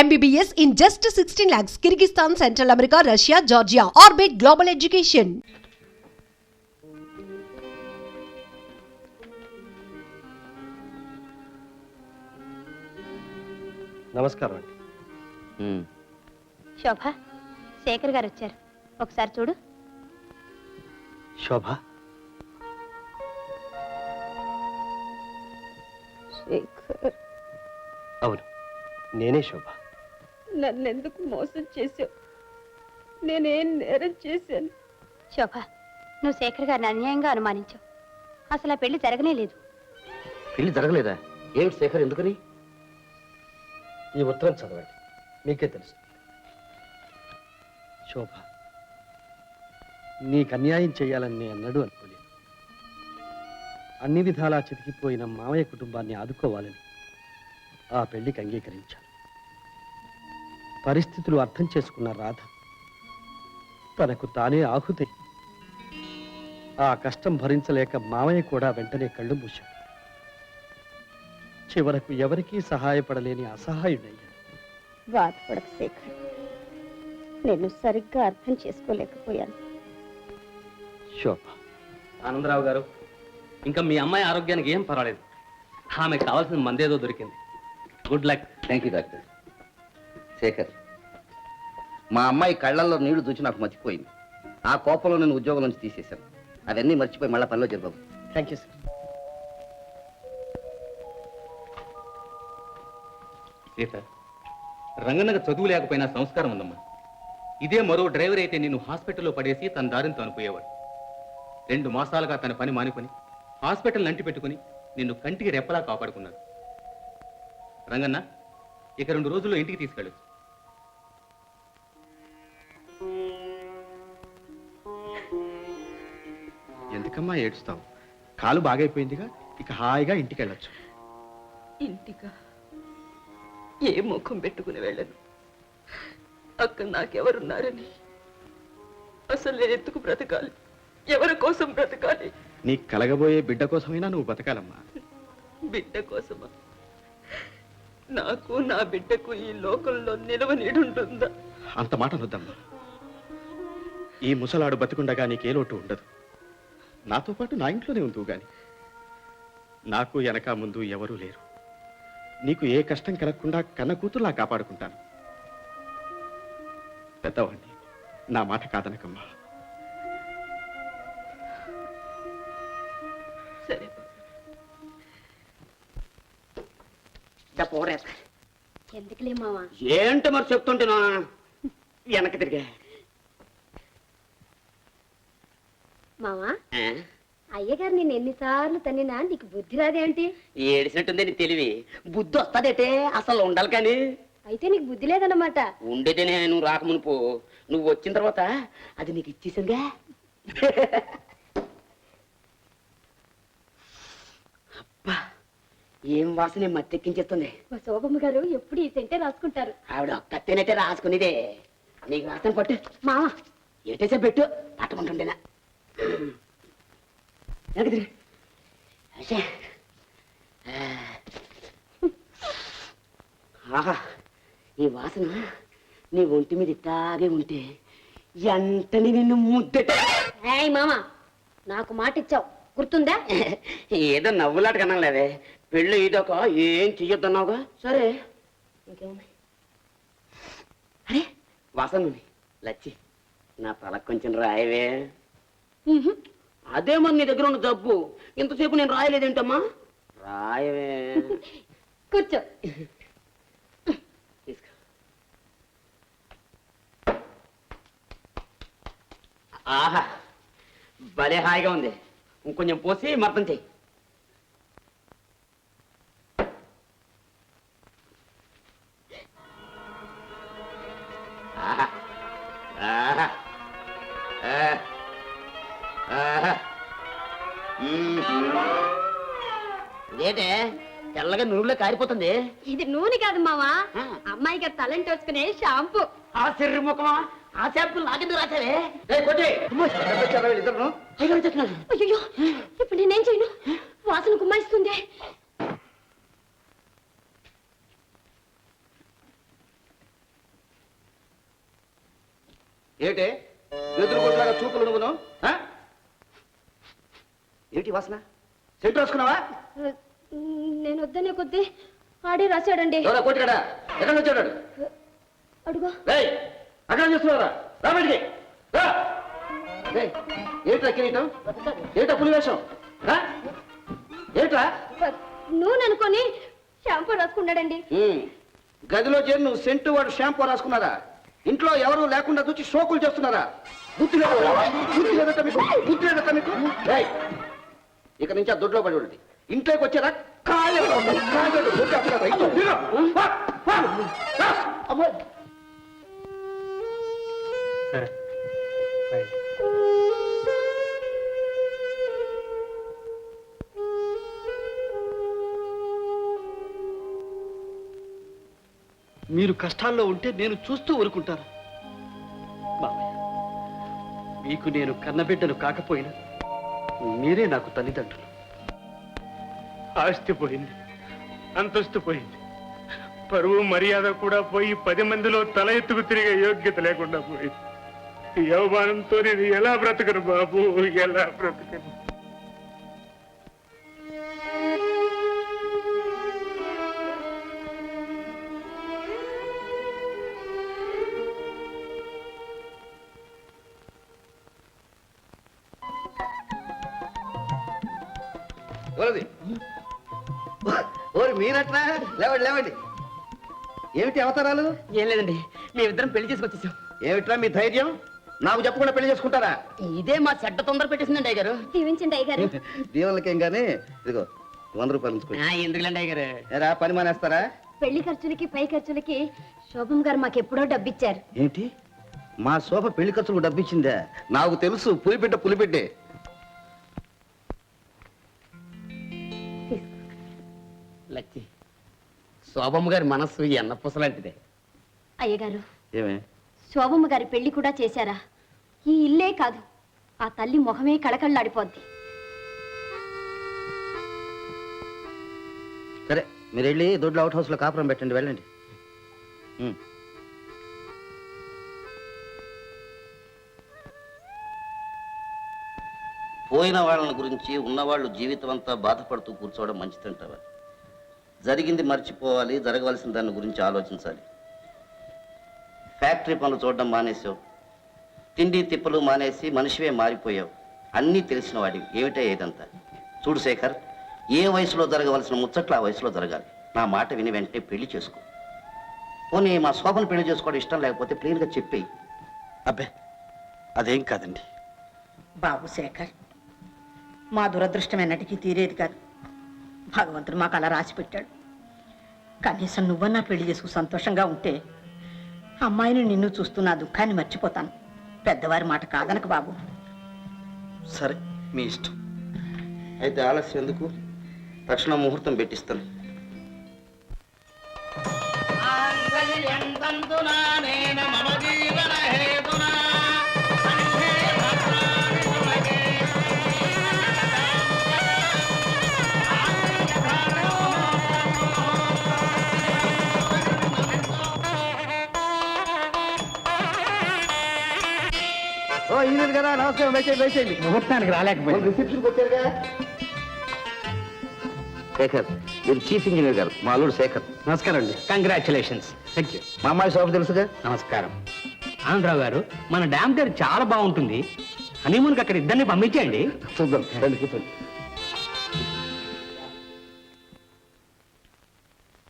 MBBS in just 16 lakhs. Kyrgyzstan, Central America, Russia, Georgia. Orbit Global Education. నమస్కారం అండి. శోభ శేఖర్ గారు వచ్చారు ఒకసారి చూడు శోభ శేఖర్ అవును నేనే శోభ నన్నెందుకు మోసం చేశావు? నేనేం నేరం చేశాను? శోభ నువ్వు శేఖర్ గారిని అన్యాయంగా అనుమానించావు. అసలు ఆ పెళ్ళి జరగనే లేదు. పెళ్ళి జరగలేదా? ఏమిటి శేఖర్ ఎందుకని? ఈ ఉత్తరం చదవండి. మీకే తెలుసు. శోభ నీకు అన్యాయం చేయాలని నేను అన్నడు అనుకోలేదు. అన్ని విధాలా చితికిపోయిన మామయ్య కుటుంబాన్ని ఆదుకోవాలని ఆ పెళ్ళికి అంగీకరించాను. పరిస్థితులు అర్థం చేసుకున్న రాధ. తనకు తానే ఆహుతి. ఆ కష్టం భరించలేక మామయ్య కూడా వెంటనే కళ్ళు మూశాడు. చివరకు ఎవరికీ సహాయపడలేని అసహాయుడయ్యాడు. బాధపడకు శేఖర్. నేను సరిగ్గా అర్థం చేసుకోలేకపోయాను. శోభ. ఆనందరావు గారు ఇంకా మీ అమ్మాయి ఆరోగ్యానికి ఏం పర్వాలేదు. ఆమెకు కావాల్సిన మందేదో దొరికింది. Good luck. Thank you doctor. Sekhar మా అమ్మాయి కళ్ళల్లో నీళ్ళు చూసి నాకు మర్చిపోయింది. ఆ కోపంలో నేను ఉద్యోగం నుంచి తీసేశాను. అవన్నీ మర్చిపోయి మళ్ళీ పనిలో జరిపావు థ్యాంక్ యూ సార్ సీత రంగన్నకు చదువు లేకపోయినా సంస్కారం ఉందమ్మా. ఇదే మరో డ్రైవర్ అయితే నిన్ను హాస్పిటల్లో పడేసి తన దారిని తాను పోయేవాడు రెండు మాసాలుగా తన పని మానుకొని హాస్పిటల్ నంటి పెట్టుకుని నిన్ను కంటికి రెప్పలా కాపాడుకున్నాడు రంగన్న ఇక రెండు రోజుల్లో ఇంటికి తీసుకెళ్ళు. ఎందుకమ్మా ఏడుస్తావు? కాలు బాగైపోయిందిగా ఇక హాయిగా ఇంటికి? వెళ్ళొచ్చు ఇంటిగా ఏ ముఖం పెట్టుకుని వెళ్ళను. అక్కడ నాకెవరున్నారని? అసలు నేను ఎందుకు బ్రతకాలి? ఎవరి కోసం బ్రతకాలి? నీకు కలగబోయే బిడ్డ కోసమైనా నువ్వు బతకాలమ్మా. బిడ్డ కోసమా? నాకు నా బిడ్డకు ఈ లోకంలో నిలవ నీడుంటుందా? అంత మాట అనొద్దమ్మా. ఈ ముసలాడు బతికుండగా నీకే లోటు ఉండదు. నాతో పాటు నా ఇంట్లోనే ఉందువు గాని. నాకు వెనక ముందు ఎవరూ లేరు. నీకు ఏ కష్టం కలగకుండా కన్న కూతురులా కాపాడుకుంటాను. పెద్దవాణ్ణి నా మాట కాదనకమ్మా. సరే. ఎందుకులే మావా? ఏంటో మరి చెప్తుంటేనా వెనక్కి తిరిగా మావా అయ్యగారు నేను ఎన్నిసార్లు తన్నినా నీకు బుద్ధి రాదేంటి? ఏడిసినట్టుంది నీ తెలివి. బుద్ధి వస్తుందేటే? అసలు ఉండాలి కానీ. అయితే నీకు బుద్ధి లేదన్నమాట. ఉండేదేనే నువ్వు రాకమునుపు నువ్వు వచ్చిన తర్వాత అది నీకు ఇచ్చేసిందిగా అబ్బా ఏం వాసన మత్తెక్కించేస్తుంది? మా శోభమ్మ గారు ఎప్పుడు ఈ సెంటే రాసుకుంటారు. ఆవిడ ఒక్కతేనైతే రాసుకునేదే. నీకు వాసన పట్టు. మావా. ఏటేసే పెట్టు. పట్టుకుంటుండేనా. ఆ. ఆహా ఈ వాసన నీ ఒంటి మీద ఇట్టాగే ఉంటే ఎంతని నిన్ను ముద్దట మామ నాకు మాట ఇచ్చావు. గుర్తుందా? ఏదో నవ్వులాట కన్నా లేదే పెళ్ళి ఇదొక ఏం చెయ్యొద్దన్నావుగా? సరే. అరే వాసన లచ్చి నా తలకు కొంచెం రాయవే. అదే మరి నీ దగ్గర ఉన్న జబ్బు. ఇంతసేపు నేను రాయలేదేంటమ్మా? రాయవే. కూర్చో. ఆహా భలే హాయిగా ఉంది. ఇంకొంచెం పోసి మొత్తం చెయ్యి. ఏంటే? తెల్లగా నూనెలో కారిపోతుంది. ఇది నూనె కాదు మావా. అమ్మాయి గారు తలంటి వేసుకునే షాంపూ. ఆ శరీరముఖమా ఆ షాంపూ లాగింది రాసావే అయ్యో ఇప్పుడు నేనేం చేయను? వాసన కుమ్మాయిస్తుంది ఏటే? ఏమిటి వాసన? సెంటు రాసుకున్నావా? నేను వద్దనే కొద్దీ ఆడే రాశాడండి. ఎవరా ఎక్కడ వచ్చాడు? అడుగు. రేయ్ అక్కడ చూస్తున్నారా రా బయటికి. రా. రేయ్ ఏంట్రా కిరీటం? ఏంటా పులి వేషం? రా. ఏంట్రా? నూనె అనుకొని షాంపూ రాసుకున్నాడండి. గదిలో చేరి నువ్వు సెంటు వాడు షాంపూ రాసుకున్నారా? ఇంట్లో ఎవరు లేకుండా చూసి షోకులు చేస్తున్నారా? బుద్ధి లేదా బుద్ధి లేదట మీకు. బుద్ధి లేదట మీకు. ఇక నుంచి ఆ దొడ్లో పడి ఉండండి ఇంట్లోకి వచ్చారా కాళ్ళు కాళ్ళు దొరికేస్తారా? ఇటు, ఇటు. వా, వా, రా. అమ్మో. మీరు కష్టాల్లో ఉంటే నేను చూస్తూ ఊరుకుంటాను మీకు నేను కన్నబిడ్డను కాకపోయినా మీరే నాకు తల్లిదండ్రులు. ఆస్తి పోయింది అంతస్తు పోయింది. పరువు మర్యాద కూడా పోయి పది మందిలో తల ఎత్తుకు తిరిగే యోగ్యత లేకుండా పోయింది. ఈ యవమానంతో నేను ఎలా బ్రతకను బాబు? ఎలా బ్రతకను? ఎవరది ఓరి మీరట్లా లేవండి లేవండి. ఏమిటి అవతారాలు? ఏం లేదండి మేమిద్దరం పెళ్ళి చేసుకొచ్చేసాం. ఏమిట్రా మీ ధైర్యం? నాకు చెప్పకుండా పెళ్ళి చేసుకుంటారా? ఇదే మా చెడ్డ తొందర పెట్టేసిందండి అయ్యగారు. దీవించండి అయ్యగారు. దీవులకేం గానీ ఇదిగో వంద రూపాయలు ఉంచుకోండి. ఎందుకులేండి అయ్యగారు? ఏరా పని మానేస్తారా? పెళ్ళి ఖర్చులకి పై ఖర్చులకి శోభం గారు మాకెప్పుడో డబ్బిచ్చారు. ఏంటి? మా శోభ పెళ్ళి ఖర్చులకు డబ్బిచ్చిందా? నాకు తెలుసు పులిబిడ్డ పులిబిడ్డే లచ్చి శోభమ్మ గారి మనస్సు ఎన్న పుసలాంటిదే అయ్యగారు ఏమే? శోభమ్మ గారి పెళ్ళి కూడా చేశారా? ఈ ఇల్లే కాదు ఆ తల్లి ముఖమే కళకళ్ళాడిపోద్ది సరే మీరు వెళ్ళి దొడ్లో అవుట్ హౌస్లో కాపురం పెట్టండి వెళ్ళండి. ఉమ్. పోయిన వాళ్ళని గురించి ఉన్నవాళ్ళు జీవితం అంతా బాధపడుతూ కూర్చోవడం మంచిదంటావా? జరిగింది మర్చిపోవాలి జరగవలసిన దాని గురించి ఆలోచించాలి. ఫ్యాక్టరీ పనులు చూడడం మానేసావు తిండి తిప్పలు మానేసి మనిషివే మారిపోయావు. అన్నీ తెలిసిన వాడివి. ఏమిటే ఏదంతా? చూడు శేఖర్ ఏ వయసులో జరగవలసిన ముచ్చట్లు ఆ వయసులో జరగాలి. నా మాట విని వెంటనే పెళ్ళి చేసుకో. పోనీ మా శోభను పెళ్ళి చేసుకోవడం ఇష్టం లేకపోతే ప్లేన్గా చెప్పేయి. అబ్బే అదేం కాదండి. బాబు శేఖర్ మా దురదృష్టం ఎన్నటికీ తీరేది కాదు. భగవంతుడు మాకు అలా రాసి పెట్టాడు. కనీసం నువ్వన్నా పెళ్ళి చేసుకు సంతోషంగా ఉంటే అమ్మాయిని నిన్ను చూస్తూ నా దుఃఖాన్ని మర్చిపోతాను. పెద్దవారి మాట కాదనకు బాబు. సరే మీ ఇష్టం. అయితే ఆలస్యం ఎందుకు? తక్షణ ముహూర్తం పెట్టిస్తాను. ఈయన కదా? నమస్కారం వేసేయండి వేసేయండి. ముహూర్తానికి రాలేకపోయింది రిసెప్షన్కి వచ్చారుగా? శేఖర్ మీరు చీఫ్ ఇంజనీర్ గారు మా అల్లుడు శేఖర్. నమస్కారం అండి. కంగ్రాచులేషన్స్ థ్యాంక్ యూ మా అమ్మాయి శోభ తెలుసుగా? నమస్కారం. ఆనందరావు గారు మన డ్యామ్ గారు చాలా బాగుంటుంది. హనీమూన్కి అక్కడ ఇద్దరిని పంపించండి చూద్దాం రండి కూర్చోండి.